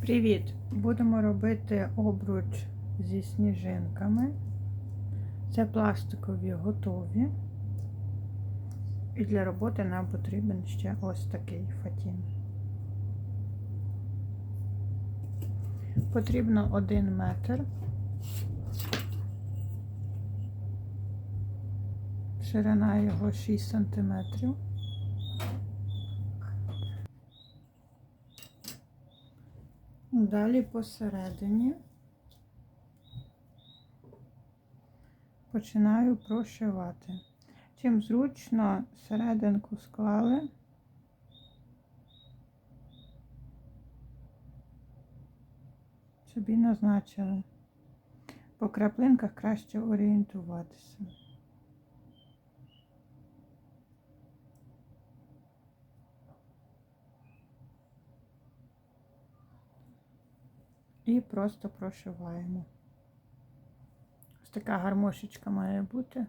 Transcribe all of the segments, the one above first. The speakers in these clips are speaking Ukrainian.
Привіт! Будемо робити обруч зі сніжинками. Це пластикові готові. І для роботи нам потрібен ще ось такий фатін. Потрібно 1 метр. Ширина його 6 сантиметрів. Далі посередині починаю прошивати. Чим зручно серединку склали. Собі назначили. По краплинках краще орієнтуватися. І просто прошиваємо. Ось така гармошечка має бути.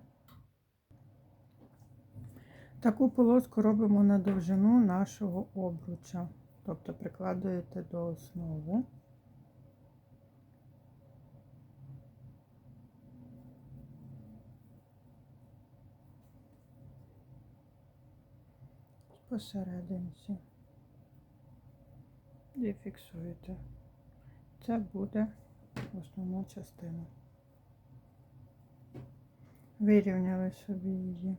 Таку полоску робимо на довжину нашого обруча. Тобто прикладуєте до основи. Посерединці. І фіксуєте. Це буде основна частина. Вирівняли собі її,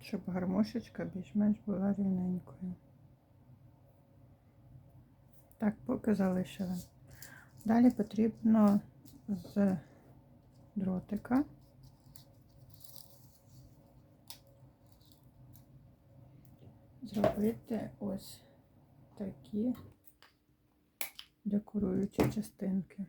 щоб гармошечка більш-менш була рівненькою. Так, поки залишили. Далі потрібно з дротика зробити ось такі декоруючі частинки.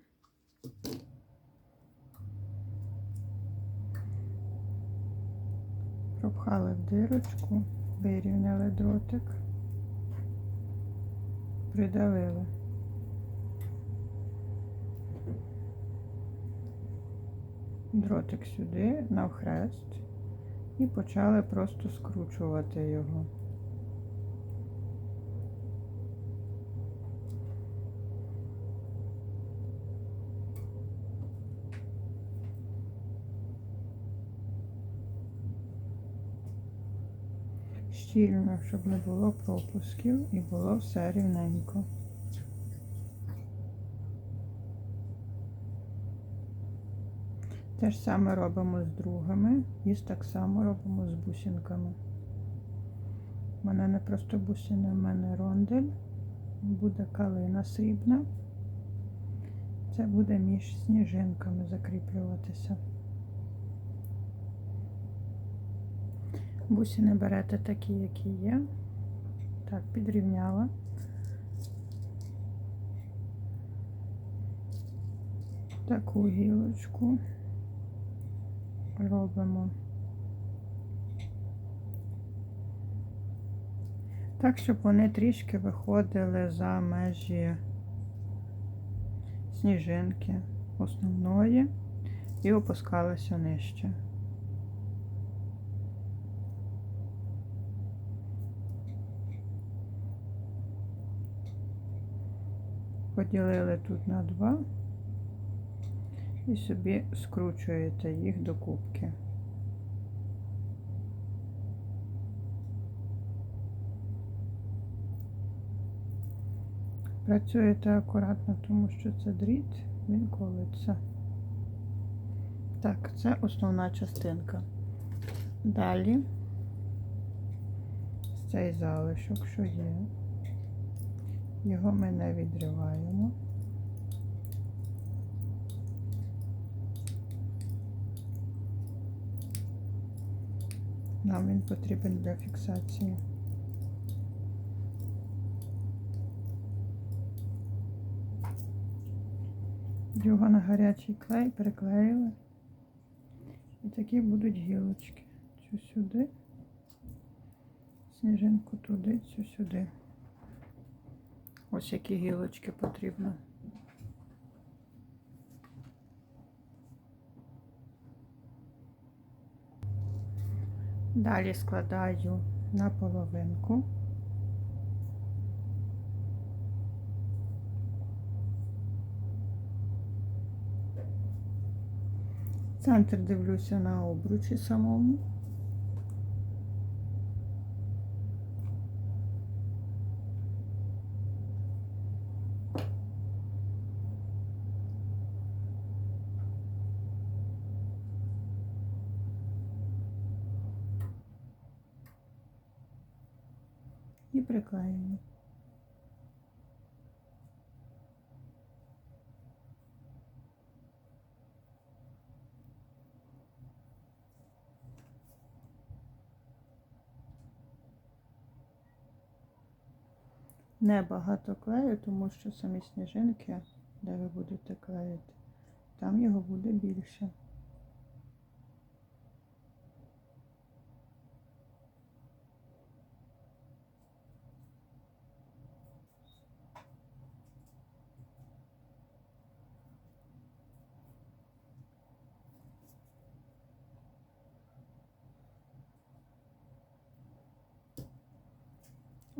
Пропхали в дирочку, вирівняли дротик, придавили. Дротик сюди, навхрест, і почали просто скручувати його. Щільно, щоб не було пропусків і було все рівненько. Те ж саме робимо з другими і так само робимо з бусинками. У мене не просто бусини, у мене рондель, буде калина срібна. Це буде між сніжинками закріплюватися. Бусини берете такі, які є. Так, підрівняла. Таку гілочку робимо. Так, щоб вони трішки виходили за межі сніжинки основної і опускалися нижче. Поділили тут на два і собі скручуєте їх до кубки. Працюєте акуратно, тому що це дріт, він колиться. Так, це основна частинка. Далі цей залишок, що є. Його ми не відриваємо. Нам він потрібен для фіксації. Його на гарячий клей приклеїли. І такі будуть гілочки. Цю сюди, сніжинку туди, цю сюди. Ось які гілочки потрібно. Далі складаю на половинку. Центр дивлюся на обручі самому. І приклеюємо. Небагато клею, тому що самі сніжинки, де ви будете клеїти, там його буде більше.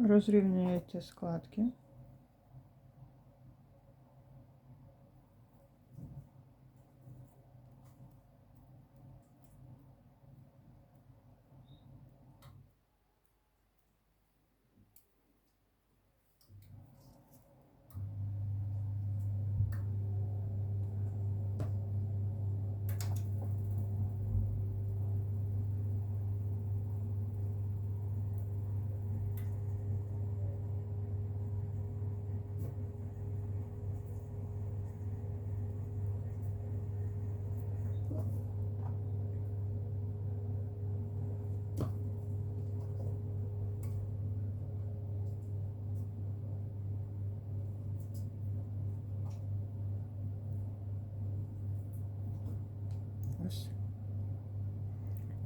Розрівнюєте складки. Ось.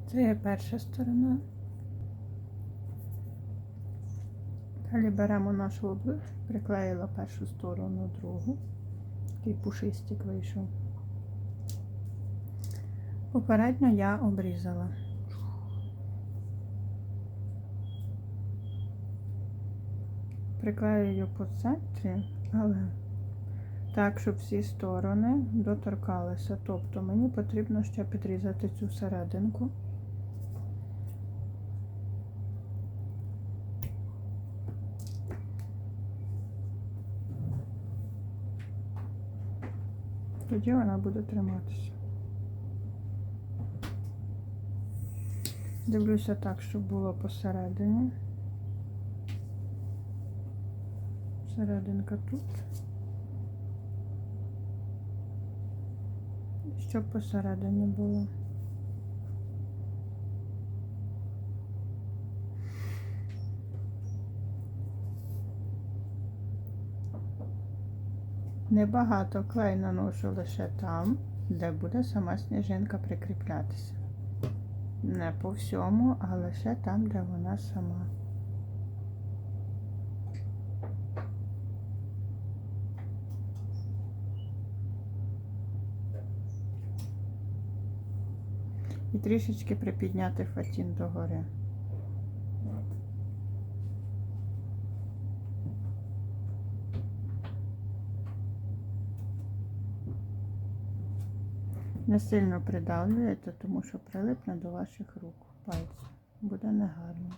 Це є перша сторона. Далі беремо нашу облич, приклеїла першу сторону, другу. Такий пушистик вийшов. Попередньо я обрізала. Приклеюю по центрі, але так, щоб всі сторони доторкалися. Тобто мені потрібно ще підрізати цю серединку. Тоді вона буде триматися. Дивлюся так, щоб було посередині. Серединка тут. Щоб посередині було. Небагато клей наношу лише там, де буде сама сніжинка прикріплятися. Не по всьому, а лише там, де вона сама. Трішечки припідняти фатін догори. Не сильно придавлюєте, тому що прилипне до ваших рук, пальців. Буде негарно.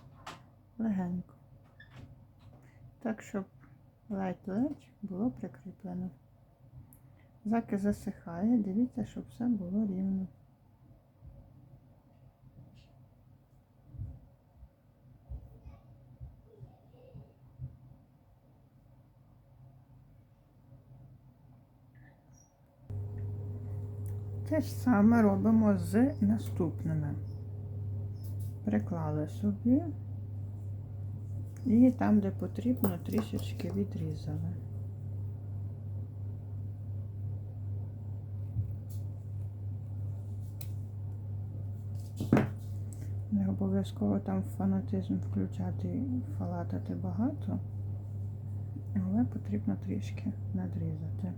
Легенько. Так, щоб ледь-ледь було прикріплено. Заки засихає, дивіться, щоб все було рівно. Те ж саме робимо з наступними. Приклали собі і там, де потрібно, трішечки відрізали. Не обов'язково там фанатизм включати фалатати багато, але потрібно трішки надрізати.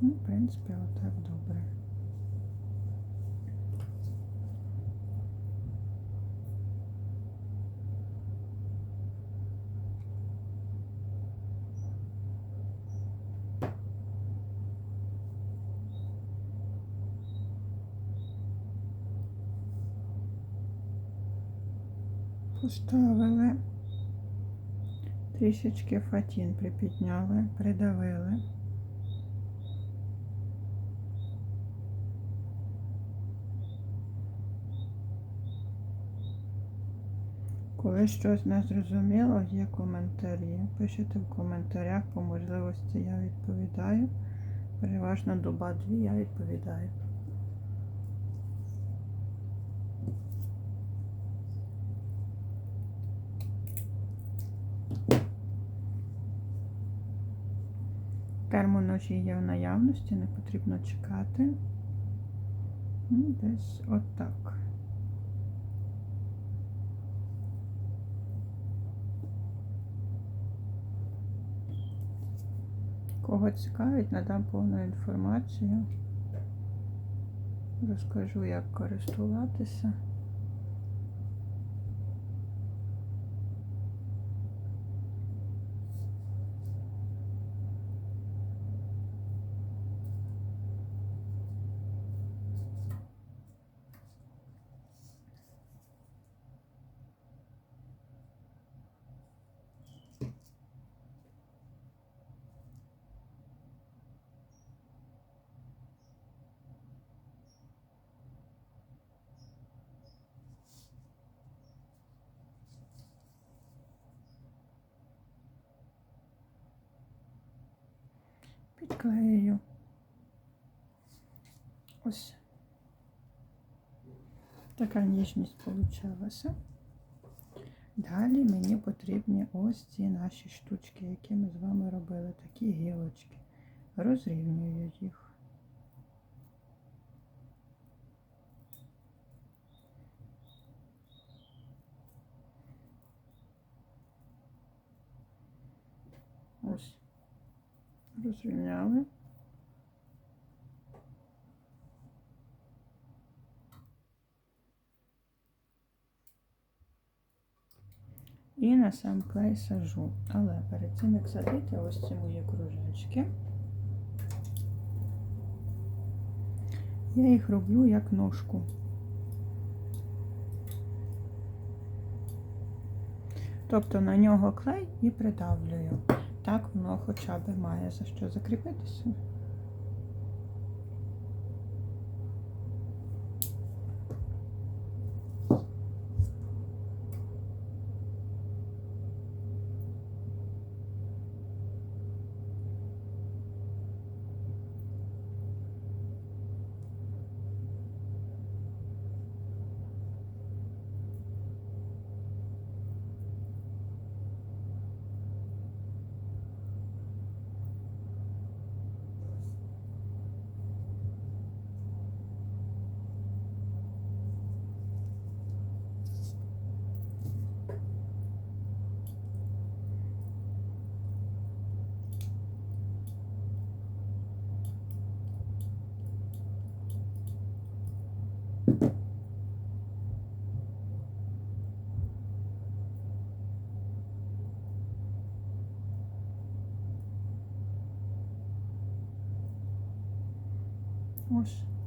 Ну, в принципі, отак добре. Поставили трішечки фатін припідняли, придавили. Коли щось не зрозуміло, є коментарі. Пишете в коментарях, по можливості я відповідаю. Переважно доба дві я відповідаю. Термоножі є в наявності, не потрібно чекати. Ну, Десь отак. Кого цікавить, надам повну інформацію. Розкажу, як користуватися. Підклею. Ось така ніжність получилася. Далі мені потрібні ось ці наші штучки, які ми з вами робили, такі гілочки. Розрівнюю їх. Ось. Розрівняли. І на сам клей сажу. Але перед цим, як садити, ось ці мої кружечки. Я їх роблю як ножку. Тобто на нього клей і придавлюю. Так воно хоча б має за що закріпитися. Ось.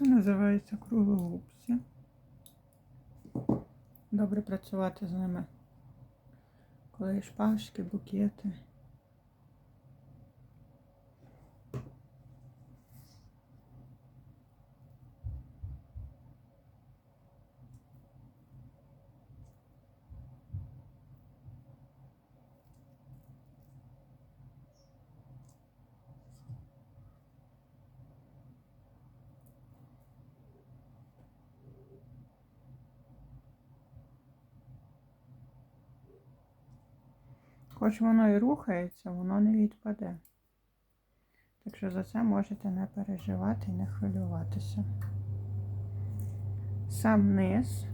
Це називається круглогубці. Добре працювати з ними. Коли шпажки, букети. Хоч воно і рухається, воно не відпаде. Так що за це можете не переживати і не хвилюватися. Сам низ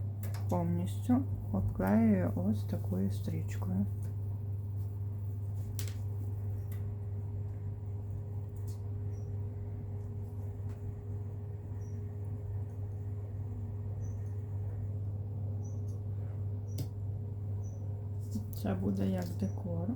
повністю обклеюю ось такою стрічкою. Це буде як декор.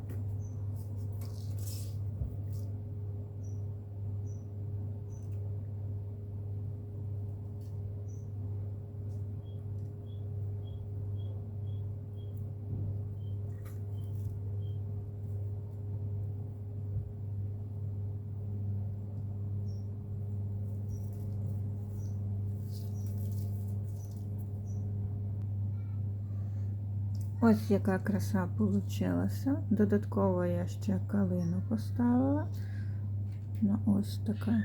Ось яка краса получилася. Додатково я ще калину поставила. Ну, ось така.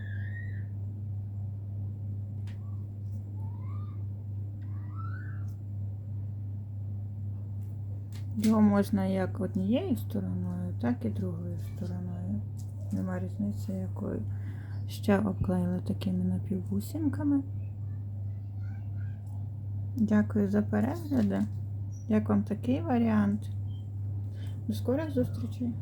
Його можна як однією стороною, так і другою стороною. Нема різниці якою. Ще обклеїла такими напівбусинками. Дякую за перегляди. Як вам такий варіант? До скорих зустрічей!